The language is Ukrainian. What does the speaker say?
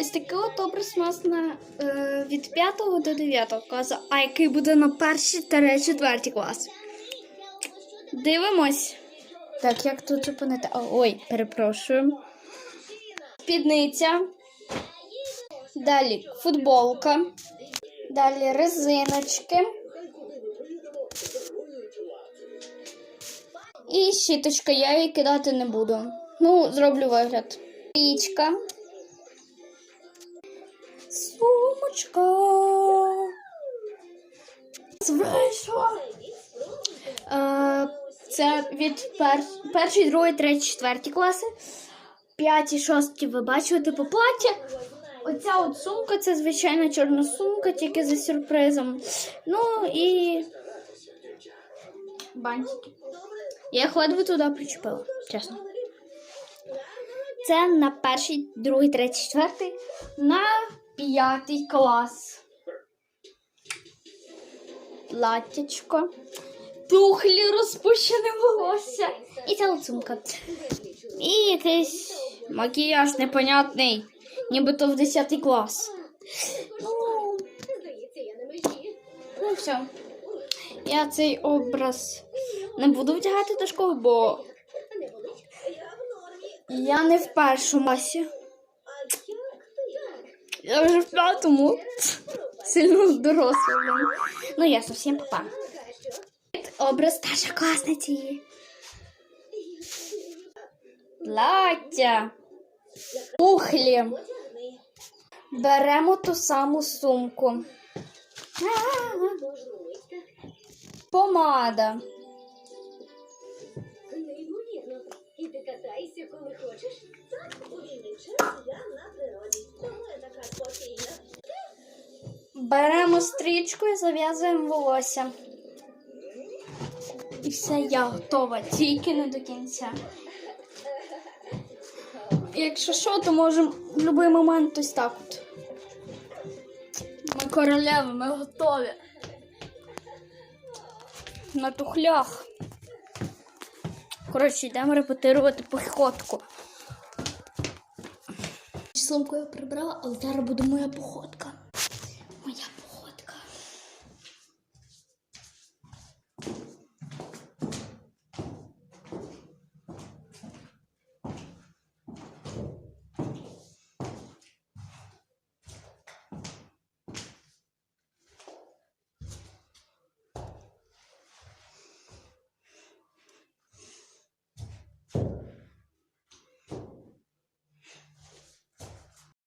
Ось такий от образ у нас на, е, від 5 до 9 класу, а який буде на перший та четвертий клас. Дивимось. Так, як тут зупинити? А, Ой, перепрошую. Спідниця. Далі футболка. Далі резиночки. І щіточка, я її кидати не буду. Ну, зроблю вигляд. Пічка. Сумочка. Вийшла. Е, Це від пер... першої, другої, третій, четвертій класи. П'яті, шості ви бачите по платі. Оця от сумка це звичайна чорна сумка, тільки за сюрпризом. Ну і бантики. Я ледве туди причепила, чесно. Це на перший, другий, третій, четвертий, на п'ятий клас. Платтячко. Тухлі розпущене волосся. І ця от. І якийсь макіяж непонятний, нібито в 10 клас. Ну, ну все. Я цей образ не буду вдягати до школи, бо я не в першому класі. Я вже в п'ятому. Сильно доросла. Ну, я зовсім папа. Образ старшокласниці. Плаття. Пухлі. Беремо ту саму сумку. Помада. Неймовірно. І ти катайся, коли хочеш. Так, Беремо стрічку і зав'язуємо волосся. І все, я готова, тільки не до кінця. Якщо що, то можемо в будь-який момент ось так от. Ми королеви, ми готові. На тухлях. Коротше, йдемо репетирувати походку. Я прибрала, але зараз буде моя походка.